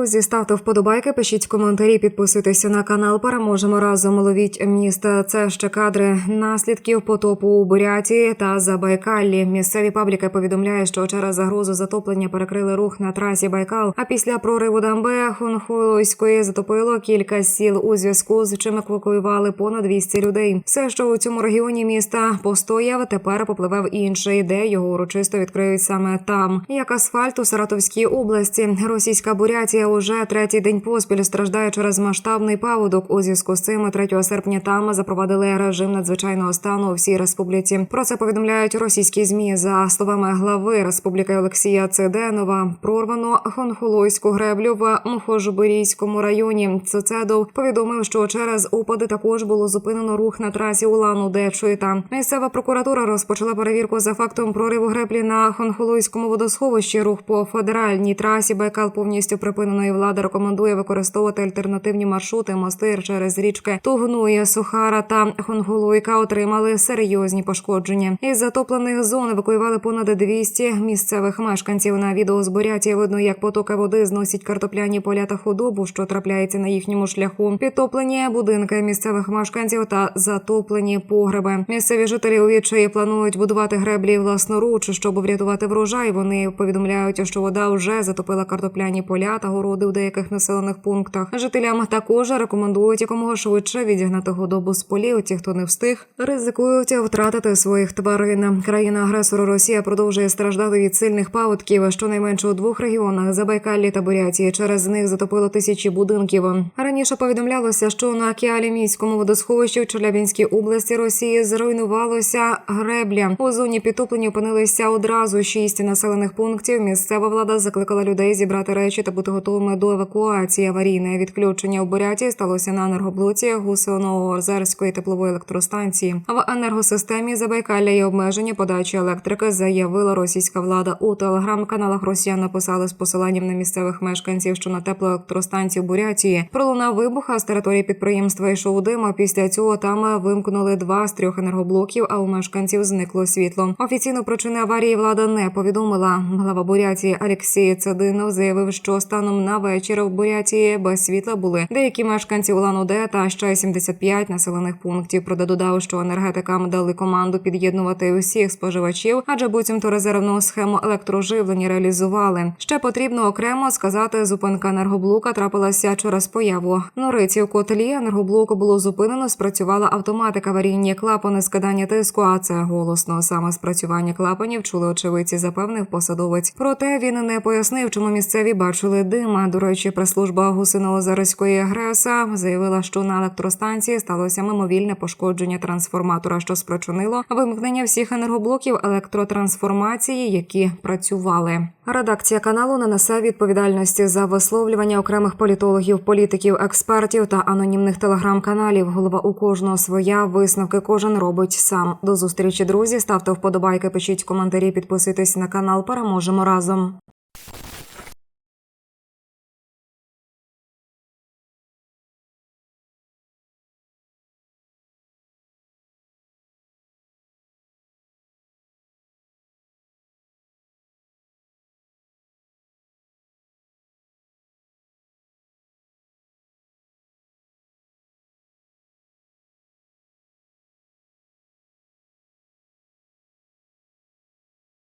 Друзі, ставте вподобайки, пишіть коментарі, підписуйтеся на канал. Переможемо разом. Ловіть міста. Це ще кадри наслідків потопу у Бурятії та Забайкаллі. Місцеві пабліки повідомляють, що через загрозу затоплення перекрили рух на трасі Байкал. А після прориву дамби Хунхуйської затопило кілька сіл у зв'язку з чим евакуювали понад 200 людей. Все, що у цьому регіоні міста постояв, тепер попливе в інший, де його урочисто відкриють саме там. Як асфальт у Саратовській області, російська Бурятія уже третій день поспіль страждає через масштабний паводок. У зв'язку з цим 3 серпня там запровадили режим надзвичайного стану у всій республіці. Про це повідомляють російські змі. За словами глави республіки Олексія Циденова, прорвано Хонхолойську греблю в Мхожбирійському районі. Цецедов повідомив, що через опади також було зупинено рух на трасі Улан-Удэ Чуйта. Місцева прокуратура розпочала перевірку за фактом прориву греблі на Хонхолойському водосховищі. Рух по федеральній трасі Байкал повністю припинено. І влада рекомендує використовувати альтернативні маршрути. Мости через річки Тугнує, Сухара та Хонголуйка отримали серйозні пошкодження. Із затоплених зон евакуювали понад 200 місцевих мешканців. На відео з Бурятії видно, як потоки води зносять картопляні поля та худобу, що трапляється на їхньому шляху. Підтоплені будинки місцевих мешканців та затоплені погреби. Місцеві жителі у відчаї планують будувати греблі власноруч, щоб врятувати врожай. Вони повідомляють, що вода вже затопила картопляні поля та городи у деяких населених пунктах. Жителям також рекомендують якомога швидше відігнати худобу з полів. Ті, хто не встиг, ризикують втратити своїх тварин. Країна агресору Росія продовжує страждати від сильних паводків. Щонайменше у двох регіонах Забайкаллі та Бурятії. Через них затопило тисячі будинків. Раніше повідомлялося, що на Кіалімійському водосховищі в Челябінській області Росії зруйнувалося гребля. У зоні підтоплення опинилися одразу шість населених пунктів. Місцева влада закликала людей зібрати речі та бути готовими до евакуації. Аварійне відключення в Бурятії сталося на енергоблоці Гусино-Озерської теплової електростанції. В енергосистемі Забайкалля і обмеження подачі електрики заявила російська влада. У телеграм-каналах Росіян написали з посиланням на місцевих мешканців, що на теплоелектростанції в Бурятії пролунав вибух, а з території підприємства йшов дим. А Після цього там вимкнули два з трьох енергоблоків. А у мешканців зникло світло. Офіційно причини аварії влада не повідомила. Глава Бурятії Алексій Цадинов заявив, що станом на вечір в Бурятії без світла були деякі мешканці Улан-Удэ та ще 75 населених пунктів. Проте додав, що енергетикам дали команду під'єднувати усіх споживачів, адже буцімто резервну схему електроживлення реалізували. Ще потрібно окремо сказати, зупинка енергоблока трапилася через появу нориці у котлі. Енергоблоку було зупинено. Спрацювала автоматика аварійні клапани скидання тиску. А це голосно саме спрацювання клапанів чули очевидці, запевнив посадовець. Проте він не пояснив, чому місцеві бачили дима. До речі, прес-служба Гусино-Озерської заявила, що на електростанції сталося мимовільне пошкодження трансформатора, що спричинило вимкнення всіх енергоблоків електротрансформації, які працювали. Редакція каналу не несе відповідальності за висловлювання окремих політологів, політиків, експертів та анонімних телеграм-каналів. Голова у кожного своя висновки кожен робить сам. До зустрічі, друзі. Ставте вподобайки, пишіть коментарі, підписуйтесь на канал. Переможемо разом.